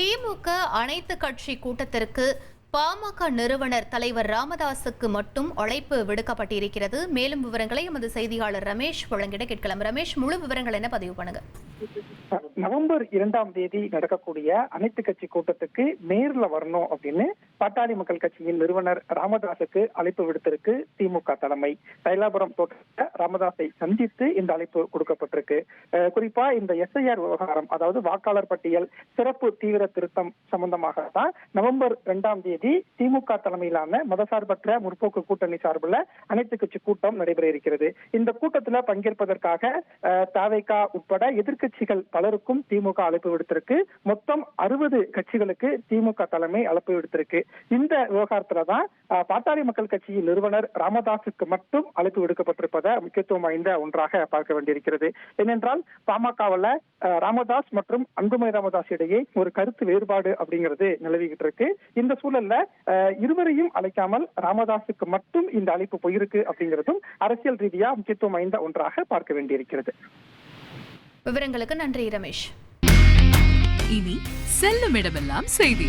திமுக அனைத்து கட்சி கூட்டத்திற்கு பாமக நிறுவனர் தலைவர் ராமதாசுக்கு மட்டும் அழைப்பு விடுக்கப்பட்டிருக்கிறது. மேலும் விவரங்களை எமது செய்தியாளர் ரமேஷ் வழங்கிட கேட்கலாம். ரமேஷ் முழு விவரங்கள் என்ன பதிவு பண்ணுங்க? நவம்பர் இரண்டாம் தேதி நடக்கக்கூடிய அனைத்து கட்சி கூட்டத்துக்கு நேர்ல வரணும் அப்படின்னு பாட்டாளி மக்கள் கட்சியின் நிறுவனர் ராமதாஸுக்கு அழைப்பு விடுத்திருக்கு திமுக தலைமை. தைலாபுரம் தோட்ட ராமதாஸை சந்தித்து இந்த அழைப்பு கொடுக்கப்பட்டிருக்கு. குறிப்பா இந்த எஸ்ஐஆர் விவகாரம் அதாவது வாக்காளர் பட்டியல் சிறப்பு தீவிர திருத்தம் சம்பந்தமாக தான் நவம்பர் இரண்டாம் தேதி திமுக தலைமையிலான மதசார்பற்ற முற்போக்கு கூட்டணி சார்பில் அனைத்து கட்சி கூட்டம் நடைபெற இருக்கிறது. இந்த கூட்டத்தில் பங்கேற்பதற்காக தாவைக்கா உட்பட எதிர்க்கட்சிகள் பலருக்கும் திமுக அழைப்பு விடுத்திருக்கு. மொத்தம் அறுபது கட்சிகளுக்கு திமுக தலைமை அழைப்பு விடுத்திருக்கு. இந்த விவகாரத்துல தான் பாட்டாளி மக்கள் கட்சியின் நிறுவனர் ராமதாஸுக்கு மட்டும் அழைப்பு விடுக்கப்பட்டிருப்பதை முக்கியத்துவம் வாய்ந்த ஒன்றாக பார்க்க வேண்டியிருக்கிறது. ஏனென்றால் பாமகவுல ராமதாஸ் மற்றும் அன்புமணி ராமதாஸ் இடையே ஒரு கருத்து வேறுபாடு அப்படிங்கிறது நிலவிக்கிட்டு இருக்கு. இந்த சூழல்ல அஹ், இருவரையும் அழைக்காமல் ராமதாஸுக்கு மட்டும் இந்த அழைப்பு போயிருக்கு அப்படிங்கிறதும் அரசியல் ரீதியா முக்கியத்துவம் வாய்ந்த ஒன்றாக பார்க்க வேண்டியிருக்கிறது. விவரங்களுக்கு நன்றி ரமேஷ். இனி செல்லும் இடமெல்லாம் செய்தி.